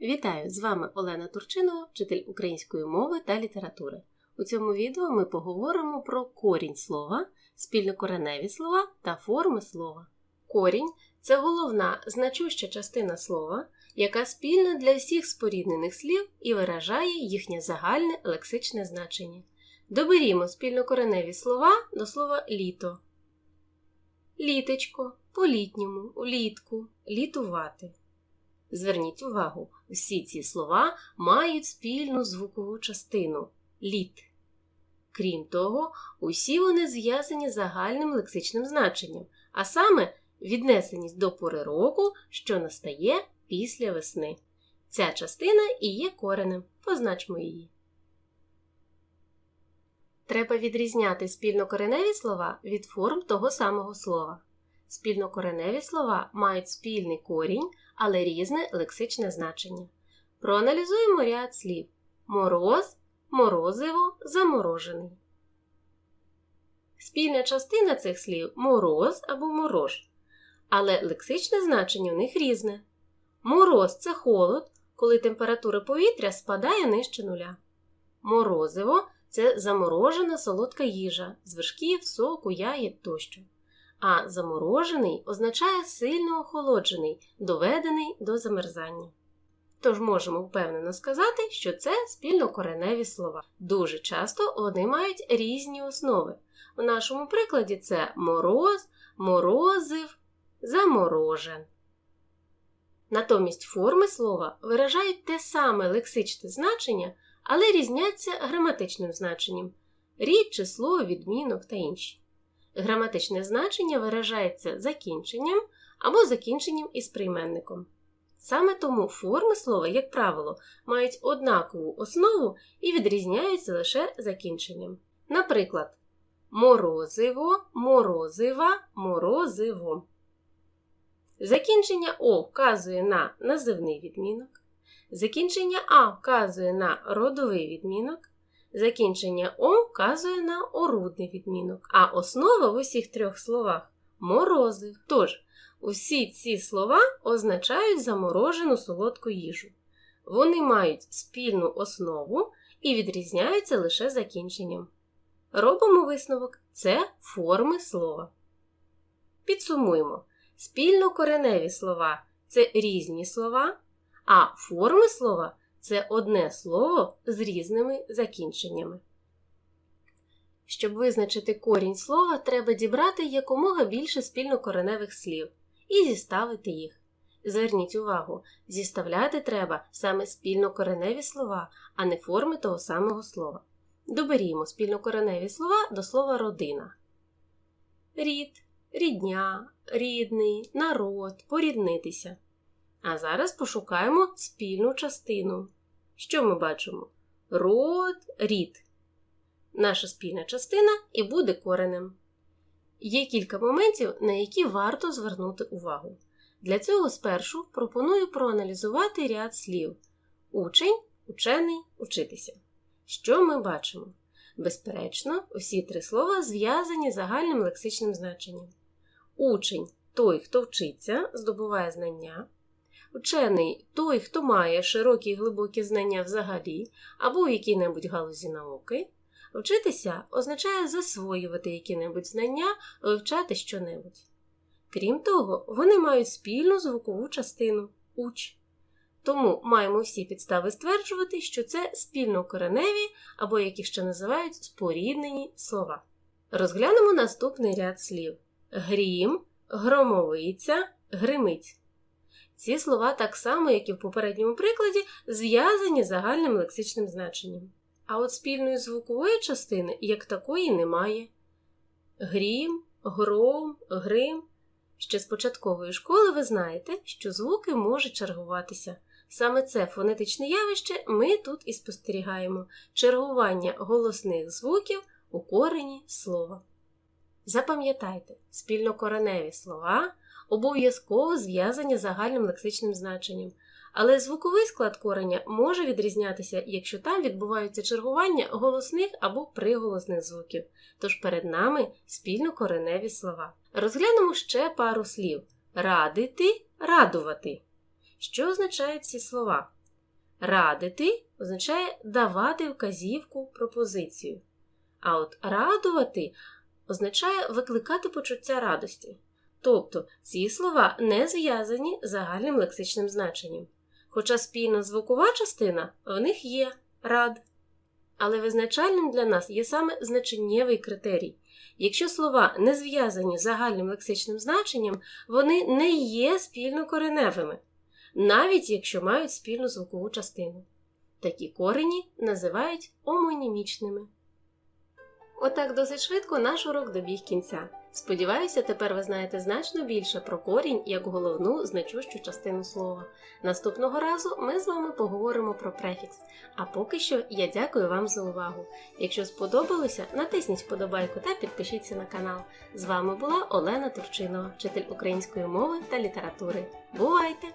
Вітаю! З вами Олена Турчинова, вчитель української мови та літератури. У цьому відео ми поговоримо про корінь слова, спільнокореневі слова та форми слова. Корінь це головна значуща частина слова, яка спільна для всіх споріднених слів і виражає їхнє загальне лексичне значення. Доберімо спільнокореневі слова до слова літо. Літечко, по-літньому, улітку, літувати. Зверніть увагу, всі ці слова мають спільну звукову частину літ. Крім того, усі вони зв'язані загальним лексичним значенням, а саме віднесеність до пори року, що настає після весни. Ця частина і є коренем. Позначмо її. Треба відрізняти спільнокореневі слова від форм того самого слова. Спільнокореневі слова мають спільний корінь, але різне лексичне значення. Проаналізуємо ряд слів: мороз, морозиво, заморожений. Спільна частина цих слів мороз або морож. Але лексичне значення у них різне. Мороз це холод, коли температура повітря спадає нижче нуля. Морозиво це заморожена солодка їжа з вершків, соку, ягід тощо а заморожений означає сильно охолоджений, доведений до замерзання. Тож можемо впевнено сказати, що це спільнокореневі слова. Дуже часто вони мають різні основи. У нашому прикладі це мороз, морозив, заморожен. Натомість форми слова виражають те саме лексичне значення, але різняться граматичним значенням рід, число, відмінок та інші. Граматичне значення виражається закінченням або закінченням із прийменником. Саме тому форми слова, як правило, мають однакову основу і відрізняються лише закінченням. Наприклад, морозиво, морозива, морозиво. Закінчення О вказує на називний відмінок. Закінчення А вказує на родовий відмінок. Закінчення О вказує на орудний відмінок, а основа в усіх трьох словах морозив. Тож, усі ці слова означають заморожену солодку їжу. Вони мають спільну основу і відрізняються лише закінченням. Робимо висновок це форми слова. Підсумуємо: спільнокореневі слова це різні слова, а форми слова це одне слово з різними закінченнями. Щоб визначити корінь слова, треба дібрати якомога більше спільнокореневих слів і зіставити їх. Зверніть увагу, зіставляти треба саме спільнокореневі слова, а не форми того самого слова. Доберімо спільнокореневі слова до слова родина. Рід, рідня, рідний, народ, поріднитися. А зараз пошукаємо спільну частину. Що ми бачимо? Род, рід. Наша спільна частина і буде коренем. Є кілька моментів, на які варто звернути увагу. Для цього спершу пропоную проаналізувати ряд слів: учень, учений, учитися. Що ми бачимо? Безперечно, усі три слова зв'язані загальним лексичним значенням. Учень той, хто вчиться, здобуває знання. Вчений той, хто має широкі і глибокі знання взагалі або в якій-небудь галузі науки. Вчитися означає засвоювати які-небудь знання, вивчати щонебудь. Крім того, вони мають спільну звукову частину уч. Тому маємо всі підстави стверджувати, що це спільнокореневі або, як їх ще називають, споріднені слова. Розглянемо наступний ряд слів: грім, громовиця, гримить. Ці слова, так само, як і в попередньому прикладі, зв'язані загальним лексичним значенням. А от спільної звукової частини як такої немає. Грім, гром, грим. Ще з початкової школи ви знаєте, що звуки можуть чергуватися. Саме це фонетичне явище ми тут і спостерігаємо чергування голосних звуків у корені слова. Запам'ятайте, спільнокореневі слова обов'язково зв'язані загальним лексичним значенням, але звуковий склад кореня може відрізнятися, якщо там відбуваються чергування голосних або приголосних звуків, тож перед нами спільно кореневі слова. Розглянемо ще пару слів радити, радувати. Що означають ці слова? Радити означає давати вказівку пропозицію. А от радувати означає викликати почуття радості. Тобто ці слова не зв'язані з загальним лексичним значенням. Хоча спільна звукова частина в них є рад. Але визначальним для нас є саме значеннєвий критерій. Якщо слова не зв'язані з загальним лексичним значенням, вони не є спільнокореневими, навіть якщо мають спільну звукову частину. Такі корені називають омонімічними. Отак досить швидко наш урок добіг кінця. Сподіваюся, тепер ви знаєте значно більше про корінь як головну значущу частину слова. Наступного разу ми з вами поговоримо про префікс. А поки що я дякую вам за увагу. Якщо сподобалося, натисніть вподобайку та підпишіться на канал. З вами була Олена Турчинова, вчитель української мови та літератури. Бувайте!